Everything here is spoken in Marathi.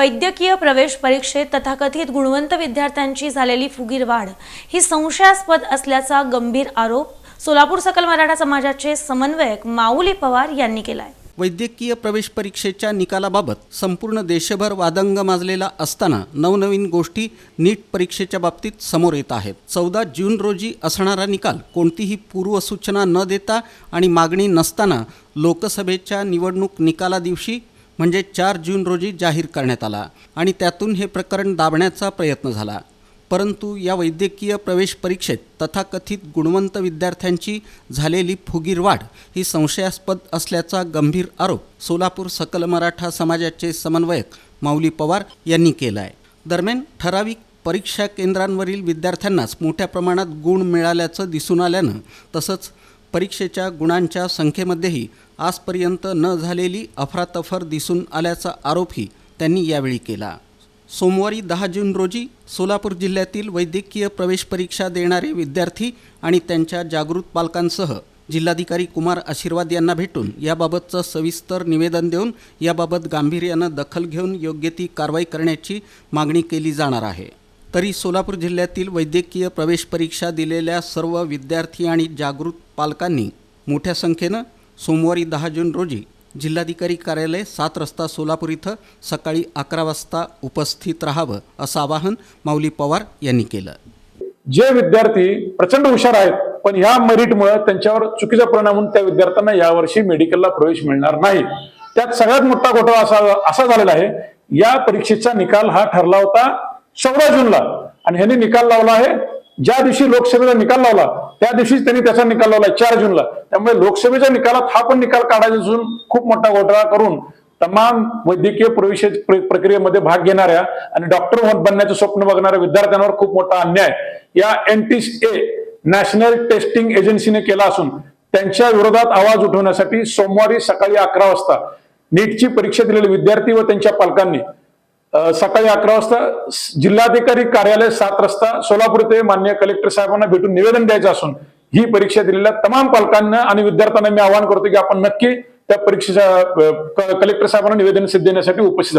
वैद्यकीय प्रवेश परीक्षेत तथाकथित गुणवंत विद्यार्थ्यांची झालेली फुगीर वाढ ही संशयास्पद असल्याचा गंभीर आरोप सोलापूर सकल मराठा समाजाचे समन्वयक माऊली पवार यांनी केलाय. वैद्यकीय प्रवेश परीक्षेच्या निकालाबाबत संपूर्ण देशभर वादंग माजलेला असताना नवनवीन गोष्टी नीट परीक्षेच्या बाबतीत समोर येत आहेत. चौदा जून रोजी असणारा निकाल कोणतीही पूर्वसूचना न देता आणि मागणी नसताना लोकसभेच्या निवडणूक निकाला दिवशी म्हणजे चार जून रोजी जाहीर करण्यात आला आणि त्यातून हे प्रकरण दाबण्याचा प्रयत्न झाला. परंतु या वैद्यकीय प्रवेश परीक्षेत तथाकथित गुणवंत विद्यार्थ्यांची झालेली फुगीरवाढ ही संशयास्पद असल्याचा गंभीर आरोप सोलापूर सकल मराठा समाजाचे समन्वयक माऊली पवार यांनी केला आहे दरम्यान ठराविक परीक्षा केंद्रांवरील विद्यार्थ्यांनाच मोठ्या प्रमाणात गुण मिळाल्याचं दिसून आल्यानं तसंच परीक्षेच्या गुणांच्या संख्येमध्येही आजपर्यंत न झालेली अफरातफर दिसून आल्याचा आरोपही त्यांनी यावेळी केला. सोमवारी दहा जून रोजी सोलापूर जिल्ह्यातील वैद्यकीय प्रवेश परीक्षा देणारे विद्यार्थी आणि त्यांच्या जागृत पालकांसह जिल्हाधिकारी कुमार आशीर्वाद यांना भेटून याबाबतचं सविस्तर निवेदन देऊन याबाबत गांभीर्यानं दखल घेऊन योग्य ती कारवाई करण्याची मागणी केली जाणार आहे. तरी सोलापूर जिल्ह्यातील वैद्यकीय प्रवेश परीक्षा दिलेल्या सर्व विद्यार्थी आणि जागृत पालकांनी मोठ्या संख्येनं सोमवारी दहा जून रोजी जिल्हाधिकारी कार्यालय सात रस्ता सोलापूर इथं सकाळी अकरा वाजता उपस्थित राहावं असं आवाहन माऊली पवार यांनी केलं. जे विद्यार्थी प्रचंड हुशार आहेत पण या मेरिटमुळे त्यांच्यावर चुकीचा परिणाम होऊन त्या विद्यार्थ्यांना यावर्षी मेडिकलला प्रवेश मिळणार नाही. त्यात सगळ्यात मोठा घोटाळा असा असा झालेला आहे. या परीक्षेचा निकाल हा ठरला होता. चौदा जूनला. आणि ह्यांनी निकाल लावला आहे. ज्या दिवशी लोकसभेचा निकाल लावला त्या दिवशीच त्यांनी त्याचा निकाल लावला चार जूनला. त्यामुळे लोकसभेच्या निकालात हा पण निकाल काढायचा असून खूप मोठा घोटाळा करून तमाम वैद्यकीय प्रवेश प्रक्रियेमध्ये भाग घेणाऱ्या आणि डॉक्टर बनण्याचं स्वप्न बघणाऱ्या विद्यार्थ्यांवर खूप मोठा अन्याय या N T A national testing एजन्सीने केला असून त्यांच्या विरोधात आवाज उठवण्यासाठी सोमवारी सकाळी अकरा वाजता नीटची परीक्षा दिलेले विद्यार्थी व त्यांच्या पालकांनी सकाळी अकरा वाजता जिल्हाधिकारी कार्यालय सात रस्ता सोलापूर येथे मान्य कलेक्टर साहेबांना भेटून निवेदन द्यायचं असून ही परीक्षा दिलेल्या तमाम पालकांना आणि विद्यार्थ्यांना मी आवाहन करतो की आपण नक्की त्या परीक्षेच्या कलेक्टर साहेबांना निवेदन सिद्ध देण्यासाठी उपस्थित राहा.